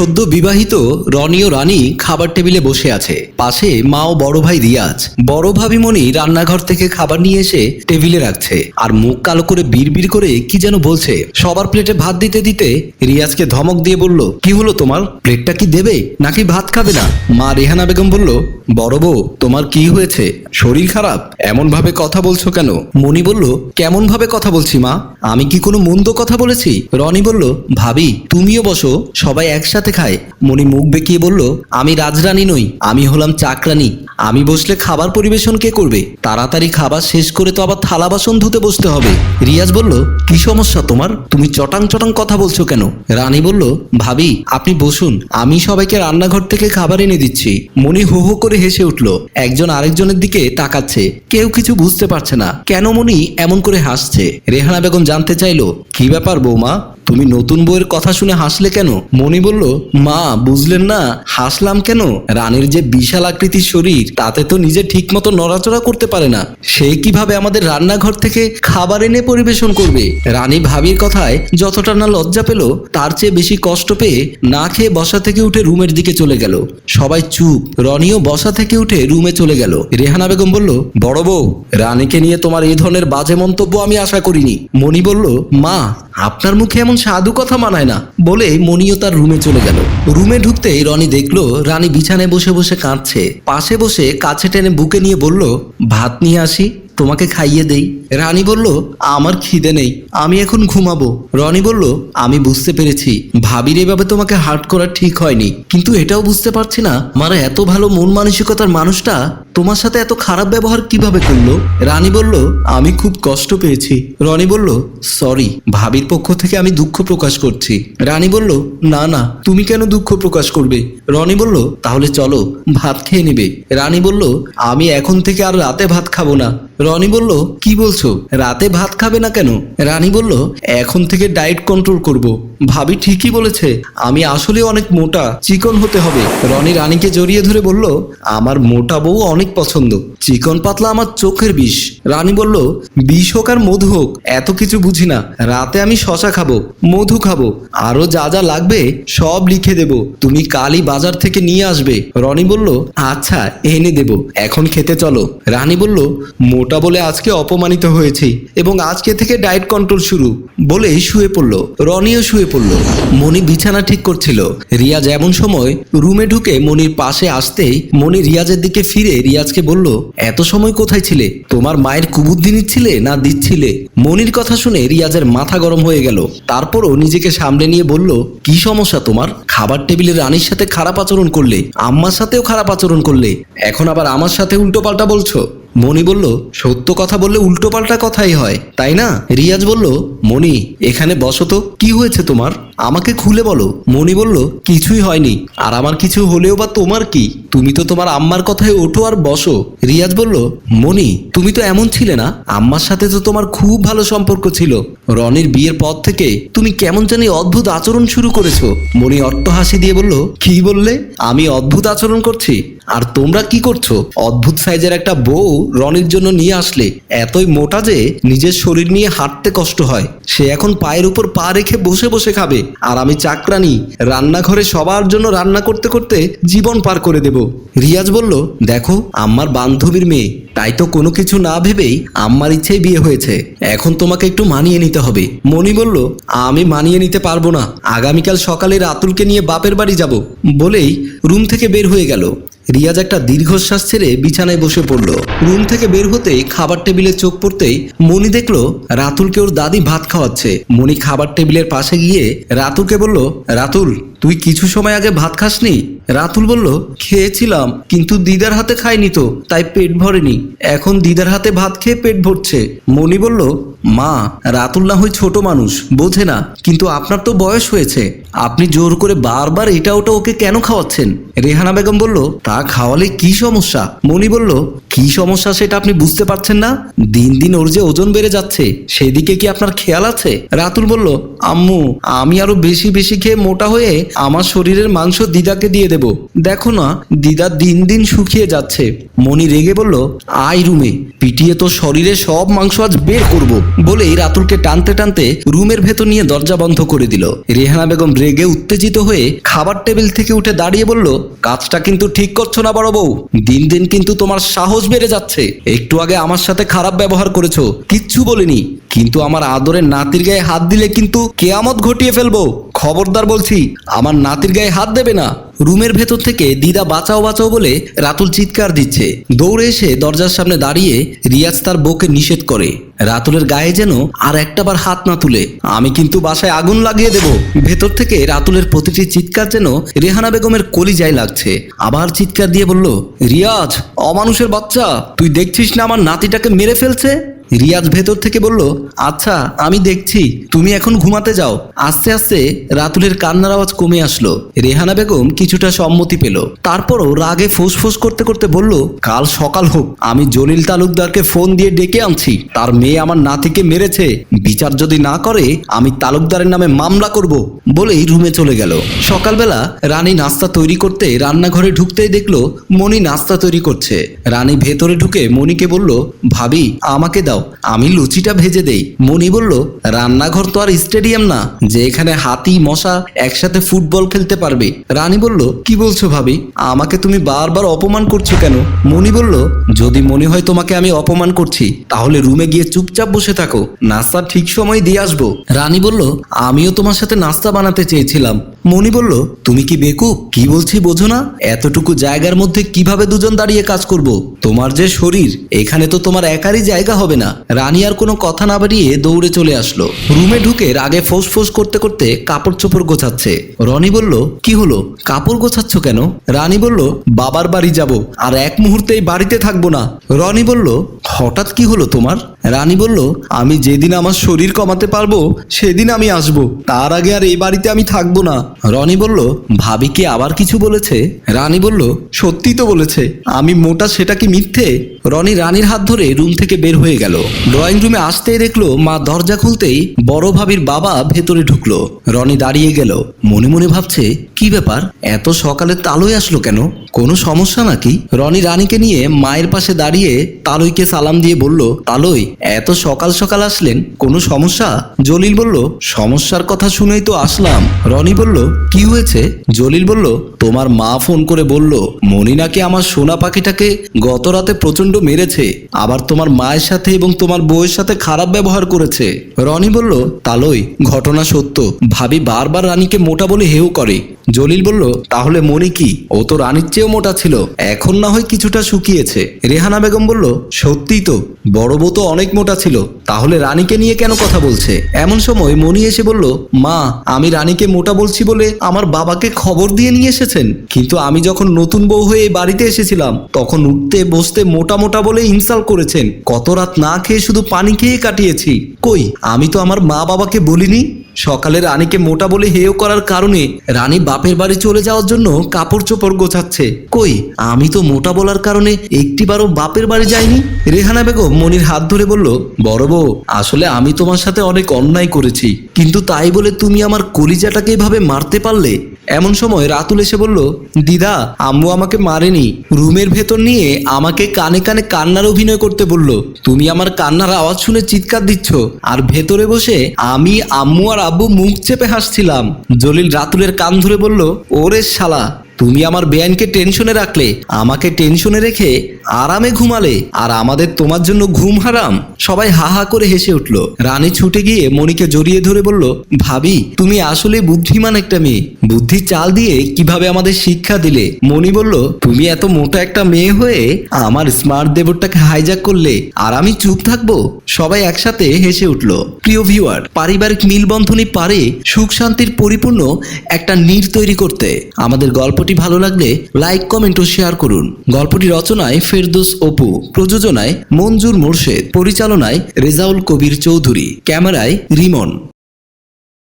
সদ্য বিবাহিত রনি ও রানী খাবার টেবিলে বসে আছে। পাশে মা ও বড় ভাই রিয়াজ। বড় ভাবি মনি রান্নাঘর থেকে খাবার নিয়ে এসে টেবিলে রাখছে। আর মুখ কালো করে বিড়বিড় করে কি যেন বলছে। সবার প্লেটে ভাত দিতে দিতে রিয়াজকে ধমক দিয়ে বলল, কি হলো তোমার? প্লেটটা কি দেবে? নাকি ভাত খাবে না? মা রেহানা বেগম বলল, বড় বউ, তোমার কি হয়েছে? শরীর খারাপ? এমন ভাবে কথা বলছো কেন? মনি বলল কেমন ভাবে কথা বলছি মা? আমি কি কোনো মন্দ কথা বলেছি? রনি বলল, ভাবি, তুমিও বসো, সবাই একসাথে খায়। মনি মুখ বেঁকিয়ে বলল, আমি রাজরানী নই, আমি হলাম চাকরানী। আমি বসলে খাবার পরিবেশন কে করবে? তাড়াতাড়ি খাবার শেষ করে তো আবার থালা বাসন ধুতে বসতে হবে। রিয়াজ বলল, কি সমস্যা তোমার? তুমি চটাং চটাং কথা বলছো কেন? রানী বলল, ভাবি, আপনি বসুন, আমি সবাইকে রান্নাঘর থেকে খাবার এনে দিচ্ছি। মনি হো হো করে হেসে উঠল, একজন আরেকজনের দিকে তাকাচ্ছে, কেউ কিছু বুঝতে পারছে না। কেন মনি এমন করে হাসছে? রেহানা বেগম জানতে চাইলো, কি ব্যাপার বৌমা? তুমি নতুন বইয়ের কথা শুনে হাসলে কেন? মনি বলল, মা, বুঝলেন না, হাসলাম কেন? রানীর যে বিশাল আকৃতির শরীর, তাতে তো নিজে ঠিক মতো নড়াচড়া করতে পারে না। সে কীভাবে আমাদের রান্নাঘর থেকে খাবার এনে পরিবেশন করবে? রানী ভাবির কথায় যতটা না লজ্জা পেল, তার চেয়ে বেশি কষ্ট পেয়ে না খেয়ে বসা থেকে উঠে রুমের দিকে চলে গেল। সবাই চুপ, রনিও বসা থেকে উঠে রুমে চলে গেল। রেহানা বেগম বলল, বড় বউ, রানীকে নিয়ে তোমার এই ধরনের বাজে মন্তব্য আমি আশা করিনি। মণি বলল, মা, আপনার মুখে এমন সাধু কথা মানায় না বলে মনিও তার রুমে চলে গেল। রুমে ঢুকতেই রনি দেখল রানী বিছানায় বসে বসে কাঁদছে। পাশে বসে কাছে টেনে বুকে নিয়ে বলল, ভাত নিয়ে আসি? তোমাকে খাইয়ে দেই। রানী বলল, আমার খিদে নেই, আমি এখন ঘুমাবো। রনি বলল, আমি বুঝতে পেরেছি, ভাবির এভাবে তোমাকে হার্ট করা ঠিক হয়নি। কিন্তু এটাও বুঝতে পারছি না আমার এত ভালো মন মানসিকতার মানুষটা, তোমার সাথে এত খারাপ ব্যবহার কীভাবে করল? রানী বলল, আমি খুব কষ্ট পেয়েছি। রনি বলল, সরি, ভাবির পক্ষ থেকে আমি দুঃখ প্রকাশ করছি। রানী বলল, না না, তুমি কেন দুঃখ প্রকাশ করবে? রনি বলল, তাহলে চলো, ভাত খেয়ে নেবে। রানী বলল, আমি এখন থেকে আর রাতে ভাত খাব না। রনি বলল, কি বলছো? রাতে ভাত খাবে না কেন? রানী বলল, এখন থেকে ডায়েট কন্ট্রোল করব। ভাবি ঠিকই বলেছে, আমি আসলে অনেক মোটা, চিকন হতে হবে। রনি রানীকে জড়িয়ে ধরে বলল, আমার মোটা বউ অনেক পছন্দ, চিকন পাতলা আমার চোখের বিষ। রানী বলল, বিষ হোক আর মধু হোক, এত কিছু বুঝি না। রাতে আমি শশা খাব, মধু খাব আরও যা যা লাগবে সব লিখে দেব। তুমি কালই বাজার থেকে নিয়ে আসবে। রনি বলল আচ্ছা এনে দেব, এখন খেতে চলো। রানী বলল, মোটা বলে আজকে অপমানিত হয়েছি এবং আজকে থেকে ডায়েট কন্ট্রোল শুরু বলেই শুয়ে পড়ল, রনিও শুয়ে পড়ল। মনি বিছানা ঠিক করছিল। রিয়াজ এমন সময় রুমে ঢুকে মনির পাশে আসতেই মনি রিয়াজের দিকে ফিরে রিয়াজকে বলল, এত সময় কোথায় ছিলে? তোমার মায়ের কুবুদ্ধি নিচ্ছিলে না দিচ্ছিলে? মনির কথা শুনে রিয়াজের মাথা গরম হয়ে গেল। তারপরও নিজেকে সামলে নিয়ে বলল, কি সমস্যা তোমার? খাবার টেবিলে রানীর সাথে খারাপ আচরণ করলে, আম্মার সাথেও খারাপ আচরণ করলে, এখন আবার আমার সাথে উল্টো পাল্টা বলছো? মনি বলল, সত্য কথা বললে উল্টোপাল্টা কথাই হয়, তাই না? রিয়াজ বলল, মণি, এখানে বসো তো, কি হয়েছে তোমার? আমাকে খুলে বলো। মনি বলল, কিছুই হয়নি। আর আমার কিছু হলেও বা তোমার কি? তুমি তো তোমার আম্মার কথায় ওঠো আর বসো। রিয়াজ বলল মনি তুমি তো এমন ছিলে না। আম্মার সাথে তো তোমার খুব ভালো সম্পর্ক ছিল। রনির বিয়ের পর থেকে তুমি কেমন জানি অদ্ভুত আচরণ শুরু করেছ। অট্ট হাসি দিয়ে বলল, কি বললে? আমি অদ্ভুত আচরণ করছি। আর তোমরা কি করছ? অদ্ভুত সাইজের একটা বউ রনির জন্য নিয়ে আসলে। এতই মোটা যে নিজের শরীর নিয়ে হাঁটতে কষ্ট হয়। সে এখন পায়ের উপর পা রেখে বসে বসে খাবে। আর আমি চাকরানি রান্নাঘরে সবার জন্য রান্না করতে করতে জীবন পার করে দেব। রিয়াজ বলল, দেখো, আমার বান্ধবীর মেয়ে। তাই তো কোনো কিছু না ভেবেই আম্মার ইচ্ছেই বিয়ে হয়েছে। এখন তোমাকে একটু মানিয়ে নিতে হবে। মনি বলল, আমি মানিয়ে নিতে পারব না। আগামীকাল সকালে রাতুলকে নিয়ে বাপের বাড়ি যাব। বলেই রুম থেকে বের হয়ে গেল। রিয়াজ একটা দীর্ঘশ্বাস ছেড়ে বিছানায় বসে পড়ল। রুম থেকে বের হতেই খাবার টেবিলে চোখ পড়তেই মনি দেখল রাতুলকে ওর দাদি ভাত খাওয়াচ্ছে। মনি খাবার টেবিলের পাশে গিয়ে রাতুলকে বলল, রাতুল, তুই কিছু সময় আগে ভাত খাসনি? রাতুল বলল, খেয়েছিলাম, কিন্তু দিদার হাতে খায়নি তো, তাই পেট ভরেনি। এখন দিদার হাতে ভাত খেয়ে পেট ভরছে। মনি বলল, মা, রাতুল না হয় ছোট মানুষ, বোঝে না, কিন্তু আপনার তো বয়স হয়েছে। আপনি জোর করে বারবার এটা ওটা ওকে কেন খাওয়াচ্ছেন? রেহানা বেগম বলল, তা খাওয়ালে কি সমস্যা? মনি বলল কি সমস্যা সেটা আপনি বুঝতে পারছেন না? দিন দিন ওর যে ওজন বেড়ে যাচ্ছে, সেদিকে কি আপনার খেয়াল আছে? রাতুল বলল, আম্মু, আমি আরও বেশি বেশি খেয়ে মোটা হয়ে আমার শরীরের মাংস দিদাকে দিয়ে দেব। দেখো না, দিদা দিন দিন শুকিয়ে যাচ্ছে। মনি রেগে বলল আই রুমে, পিটিয়ে তো শরীরে সব মাংস আজ বের করব। বলেই রাতুলকে টানতে টানতে রুমের ভেতর নিয়ে দরজা বন্ধ করে দিল। রেহানা বেগম রেগে উত্তেজিত হয়ে খাবার টেবিল থেকে উঠে দাঁড়িয়ে বলল, কাজটা কিন্তু ঠিক করছ না বড় বউ। দিন দিন কিন্তু তোমার সাহস বেড়ে যাচ্ছে। একটু আগে আমার সাথে খারাপ ব্যবহার করেছ। কিচ্ছু বলিনি। কিন্তু আমার আদরের নাতির গায়ে হাত দিলে কিন্তু কেয়ামত ঘটিয়ে ফেলব। খবরদার বলছি, আমার নাতির গায়ে হাত দেবে না। রুমের ভেতর থেকে দিদা বাঁচাও বাঁচাও বলে রাতুল চিৎকার দিচ্ছে। দৌড়ে এসে দরজার সামনে দাঁড়িয়ে রিয়াজ তার বউকে নিষেধ করে। রাতুলের গায়ে যেন আর একটাবার হাত না তুলে। আমি কিন্তু বাসায় আগুন লাগিয়ে দেব। ভেতর থেকে রাতুলের প্রতিটি চিৎকার যেন রেহানা বেগমের কলিজায় লাগছে। আবার চিৎকার দিয়ে বলল, রিয়াজ, অমানুষের বাচ্চা, তুই দেখছিস না আমার নাতিটাকে মেরে ফেলছে? রিয়াজ ভেতর থেকে বলল আচ্ছা আমি দেখছি, তুমি এখন ঘুমাতে যাও। আস্তে আস্তে রাতুলের কান্নার আওয়াজ কমে আসলো। রেহানা বেগম কিছুটা সম্মতি পেল। তারপরও রাগে ফোঁস করতে করতে বলল, কাল সকাল হোক, আমি জলিল তালুকদারকে ফোন দিয়ে ডেকে আনছি। তার মেয়ে আমার নাতিকে মেরেছে। বিচার যদি না করে, আমি তালুকদারের নামে মামলা করব, বলেই রুমে চলে গেল। সকালবেলা রানী নাস্তা তৈরি করতে রান্নাঘরে ঢুকতেই দেখল, মণি নাস্তা তৈরি করছে। রানী ভেতরে ঢুকে মণিকে বলল, ভাবি, আমাকে দাও। আমি লুচিটা ভেজে দেই। মণি বলল, রান্নাঘর তো আর স্টেডিয়াম না, যে এখানে হাতি, মশা একসাথে ফুটবল খেলতে পারবে। রানী বলল, কি বলছো ভাবি? আমাকে তুমি বারবার অপমান করছ কেন? মণি বলল, যদি মনে হয় তোমাকে আমি অপমান করছি, তাহলে রুমে গিয়ে চুপচাপ বসে থাকো। নাস্তা ঠিক সময় দিয়ে আসব। রানী বলল, আমিও তোমার সাথে নাস্তা বানাতে চেয়েছিলাম। মণি বলল, তুমি কি বেকুব? কি বলছি বোঝো না। এতটুকু জায়গার মধ্যে কীভাবে দুজন দাঁড়িয়ে কাজ করব? তোমার যে শরীর, এখানে তো তোমার একারই জায়গা হবে না। রানী আর কোনো কথা না বাড়িয়ে দৌড়ে চলে আসলো। রুমে ঢুকে রাগে ফোঁস ফোঁস করতে করতে কাপড় চোপড় গোছাচ্ছে। রনি বলল, কি হলো? কাপড় গোছাচ্ছ কেন? রানী বলল, বাবার বাড়ি যাব, আর এক মুহূর্তেই বাড়িতে থাকব না। রনি বলল, হঠাৎ কি হলো তোমার? রানী বলল, আমি যেদিন আমার শরীর কমাতে পারব, সেদিন আমি আসব। তার আগে আর এই বাড়িতে আমি থাকব না। রনি বলল, ভাবি কি আবার কিছু বলেছে? রানী বলল সত্যি তো বলেছে। আমি মোটা, সেটা কি মিথ্যে? রনি রানীর হাত ধরে রুম থেকে বের হয়ে গেল। ড্রয়িং রুমে আসতেই দেখল, মা দরজা খুলতেই বড় ভাবির বাবা ভেতরে ঢুকলো। রনি দাঁড়িয়ে গেল। মনে মনে ভাবছে, কি ব্যাপার? এত সকালে তালই আসলো কেন? কোনো সমস্যা নাকি? রনি রানীকে নিয়ে মায়ের পাশে দাঁড়িয়ে তালইকে সালাম দিয়ে বলল, তালই, এত সকাল সকাল আসলেন, কোনো সমস্যা? জলিল বলল, সমস্যার কথা শুনেই তো আসলাম। রনি বলল কি হয়েছে? জলিল বলল, তোমার মা ফোন করে বলল মনি নাকি আমার সোনা পাখিটাকে গত রাতে প্রচণ্ড মেরেছে, আবার তোমার মায়ের সাথে এবং তোমার বউয়ের সাথে খারাপ ব্যবহার করেছে। রনি বলল, তালই, ঘটনা সত্য। ভাবি বারবার রানীকে মোটা বলে হেউ করে। জলিল বলল, তাহলে মনি কি? ও তো রানীর চেয়েও মোটা ছিল। এখন না হয় কিছুটা শুকিয়েছে। রেহানা বেগম বলল, সত্যিই তো। বড় বউ তো অনেক মোটা ছিল। তাহলে রানীকে নিয়ে কেন কথা বলছে? এমন সময় মনি এসে বলল, মা, আমি রানীকে মোটা বলছি বলে আমার বাবাকে খবর দিয়ে নিয়ে এসেছেন। কিন্তু আমি যখন নতুন বউ হয়ে বাড়িতে এসেছিলাম, তখন উঠতে বসতে মোটা মোটা বলে ইনসাল্ট করেছেন। কত রাত না খেয়ে শুধু পানি খেয়ে কাটিয়েছি। কই? আমি তো আমার মা বাবাকে বলিনি। সকালে রানীকে মোটা বলে হেয় করার কারণে রানী বাপের বাড়ি চলে যাওয়ার জন্য কাপড় চোপড় গোছাচ্ছে। কই? আমি তো মোটা বলার কারণে একটিবারও বাপের বাড়ি যাইনি। রেহানা বেগম মনির হাত ধরে বলল, বড় বউ, আসলে আমি তোমার সাথে অনেক অন্যায় করেছি। কিন্তু তাই বলে তুমি আমার কলিজাটাকে এভাবে মারতে পারলে? এমন সময় রাতুল এসে বলল, দিদা, আম্মু আমাকে মারেনি। রুমের ভেতর নিয়ে আমাকে কানে কানে কান্নার অভিনয় করতে বলল। তুমি আমার কান্নার আওয়াজ শুনে চিৎকার দিচ্ছ। আর ভেতরে বসে আমি, আম্মু আর আব্বু মুখ চেপে হাসছিলাম। জলিল রাতুলের কান ধরে বলল, ওরে শালা তুমি আমার বেআইনকে টেনশনে রাখলে, আমাকে টেনশনে রেখে আরামে ঘুমালে, আর আমাদের তোমার জন্য ঘুম হারাম। সবাই হা হা করে হেসে উঠল। রানী ছুটে গিয়ে মণিকে জড়িয়ে ধরে বলল, ভাবি, তুমি আসলে বুদ্ধিমান একটা মেয়ে। বুদ্ধি চাল দিয়ে কীভাবে আমাদের শিক্ষা দিলে? মণি বলল, তুমি এত মোটা একটা মেয়ে হয়ে আমার স্মার্ট দেবরটাকে হাইজ্যাক করলে, আর আমি চুপ থাকব? সবাই একসাথে হেসে উঠল। প্রিয় ভিউয়ার পারিবারিক মিলবন্ধনী পারে সুখ শান্তির পরিপূর্ণ একটা নীড় তৈরি করতে। আমাদের গল্পটি ভালো লাগলে লাইক, কমেন্ট ও শেয়ার করুন। গল্পটি রচনায় ফেরদোস অপু, প্রযোজনায় মঞ্জুর মোর্শেদ, পরিচালনায় রেজাউল কবির চৌধুরী, ক্যামেরায় রিমন।